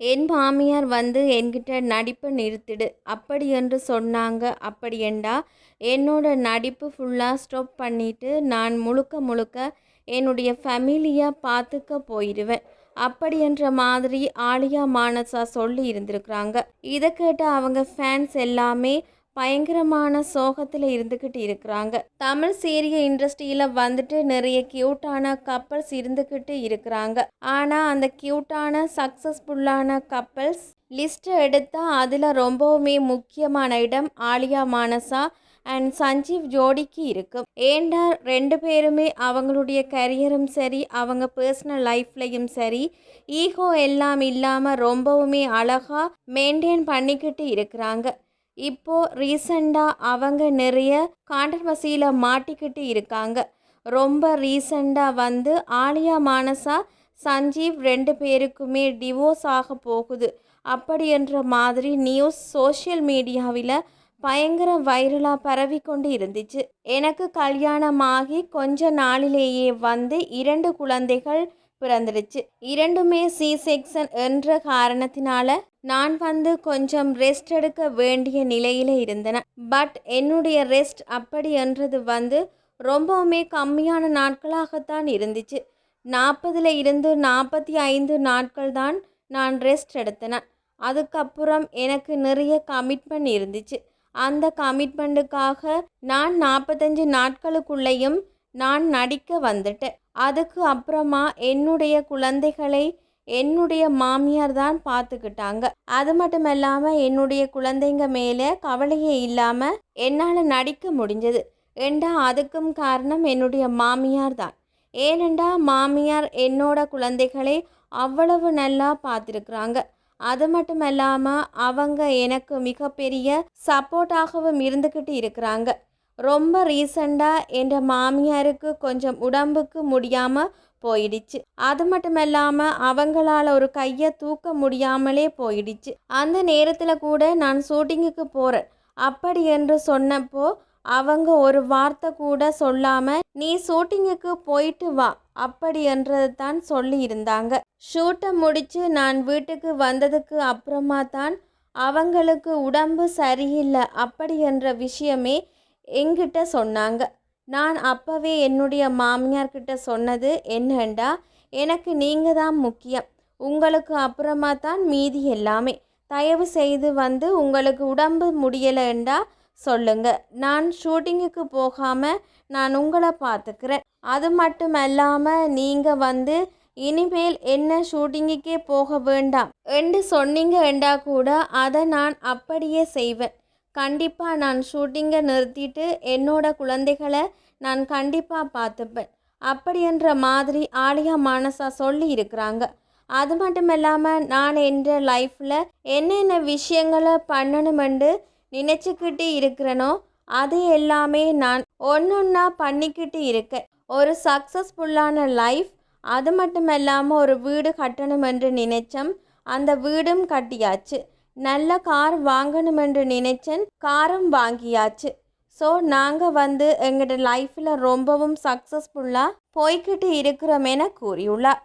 என் மாமியார் வந்து என்கிட்ட நடிப்பை நிறுத்திடு. அப்படி என்று சொன்னாங்க. அப்படியெண்டா என்னோட நடிப்பு ஃபுல்லாக ஸ்டாப் பண்ணிட்டு நான் முழுக்க முழுக்க என்னுடைய ஃபேமிலியை பார்த்துக்க போயிடுவேன் அப்படி என்ற மாதிரி ஆலியா மானசா சொல்லி இருந்திருக்கிறாங்க. இதை கேட்ட அவங்க ஃபேன்ஸ் எல்லாமே பயங்கரமான சோகத்தில் இருந்துக்கிட்டு இருக்கிறாங்க. தமிழ் சீரிய இண்டஸ்ட்ரியில் வந்துட்டு நிறைய க்யூட்டான கப்பல்ஸ் இருந்துக்கிட்டு இருக்கிறாங்க. ஆனால் அந்த க்யூட்டான சக்ஸஸ்ஃபுல்லான கப்பல்ஸ் லிஸ்ட்டை எடுத்தால் அதில் ரொம்பவுமே முக்கியமான இடம் ஆலியா மானசா அண்ட் சஞ்சீவ் ஜோடிக்கு இருக்கும் ஏண்டா ரெண்டு பேருமே அவங்களுடைய கரியரும் சரி அவங்க பர்சனல் லைஃப்லையும் சரி ஈகோ எல்லாம் இல்லாமல் ரொம்பவுமே அழகாக மெயின்டைன் பண்ணிக்கிட்டு இருக்கிறாங்க. இப்போ ரீசண்டாக அவங்க நிறைய கான்ட்ரவர்சியில் மாட்டிக்கிட்டு இருக்காங்க. ரொம்ப ரீசண்டாக வந்து ஆலியா மானசா சஞ்சீவ் ரெண்டு பேருக்குமே டிவோர்ஸ் ஆக போகுது. அப்படி என்ற மாதிரி நியூஸ் சோஷியல் மீடியாவில் பயங்கர வைரலாக பரவி கொண்டு இருந்துச்சு. எனக்கு கல்யாணமாகி கொஞ்ச நாளிலேயே வந்து இரண்டு குழந்தைகள் பிறந்துடுச்சு. இரண்டுமே சி செக்ஷன் என்ற காரணத்தினால நான் வந்து கொஞ்சம் ரெஸ்ட் எடுக்க வேண்டிய நிலையில் இருந்தேன். பட் என்னுடைய ரெஸ்ட் அப்படி என்றது வந்து ரொம்பவுமே கம்மியான நாட்களாகத்தான் இருந்துச்சு. நாற்பதுல இருந்து நாற்பத்தி ஐந்து நாட்கள் தான் நான் ரெஸ்ட் எடுத்தேன். அதுக்கப்புறம் எனக்கு நிறைய கமிட்மெண்ட் இருந்துச்சு. அந்த கமிட்மெண்ட்டுக்காக நான் நாற்பத்தஞ்சு நாட்களுக்குள்ளேயும் நான் நடிக்க வந்துட்டேன். அதுக்கு அப்புறமா என்னுடைய குழந்தைகளை என்னுடைய மாமியார் தான் பார்த்துக்கிட்டாங்க. அது மட்டும் இல்லாமல் என்னுடைய குழந்தைங்க மேலே கவலையே இல்லாமல் என்னால் நடிக்க முடிஞ்சது. ஏண்டா அதுக்கும் காரணம் என்னுடைய மாமியார் தான். ஏனெண்டா மாமியார் என்னோட குழந்தைகளை அவ்வளவு நல்லா பார்த்துருக்குறாங்க. அது மட்டும் இல்லாமல் அவங்க எனக்கு மிகப்பெரிய சப்போர்ட்டாகவும் இருந்துக்கிட்டு இருக்கிறாங்க. ரொம்ப ரீசண்டாக என் மாமியாருக்கு கொஞ்சம் உடம்புக்கு முடியாமல் போயிடுச்சு. அது மட்டும் இல்லாமல் அவங்களால ஒரு கையை தூக்க முடியாமலே போயிடுச்சு. அந்த நேரத்தில் கூட நான் ஷூட்டிங்குக்கு போகிறேன் அப்படி என்று சொன்னப்போ அவங்க ஒரு வார்த்தை கூட சொல்லாமல் நீ ஷூட்டிங்குக்கு போயிட்டு வா அப்படி என்றது தான் சொல்லியிருந்தாங்க ஷூட்டை முடித்து நான் வீட்டுக்கு வந்ததுக்கு அப்புறமா தான் அவங்களுக்கு உடம்பு சரியில்லை அப்படி என்ற விஷயமே எங்கிட்ட சொன்னாங்க. நான் அப்போவே என்னுடைய மாமியார்கிட்ட சொன்னது என்னண்டா? எனக்கு நீங்கள் தான் முக்கியம். உங்களுக்கு அப்புறமா தான் மீதி எல்லாமே. தயவு செய்து வந்து உங்களுக்கு உடம்பு முடியலைண்டா? சொல்லுங்க. நான் ஷூட்டிங்குக்கு போகாமல் நான் உங்களை பார்த்துக்கிறேன் அது மட்டும் இல்லாமல் நீங்கள் வந்து இனிமேல் என்ன ஷூட்டிங்குக்கே போக வேண்டாம். என்று சொன்னீங்க என்றா கூட அதை நான் அப்படியே செய்வேன். கண்டிப்பாக நான் ஷூட்டிங்கை நிறுத்திட்டு என்னோட குழந்தைகளை நான் கண்டிப்பாக பார்த்துப்பேன். அப்படின்ற மாதிரி ஆலியா மானசா சொல்லி இருக்கிறாங்க. அது மட்டும் இல்லாமல் நான் என்ற லைஃப்பில் என்னென்ன விஷயங்களை பண்ணணுமென்று நினச்சிக்கிட்டு இருக்கிறேனோ அது எல்லாமே நான் ஒன்றொன்னா பண்ணிக்கிட்டு இருக்கேன். ஒரு சக்ஸஸ்ஃபுல்லான லைஃப் அது மட்டும் இல்லாமல் ஒரு வீடு கட்டணும் என்று நினைச்சோம் அந்த வீடும் கட்டியாச்சு. நல்ல கார் வாங்கணுமென்று நினைச்சேன் காரும் வாங்கியாச்சு. ஸோ நாங்கள் வந்து எங்களோட லைஃப்பில் ரொம்பவும் சக்ஸஸ்ஃபுல்லாக போய்கிட்டு இருக்கிறோமேன கூறியுள்ளார்.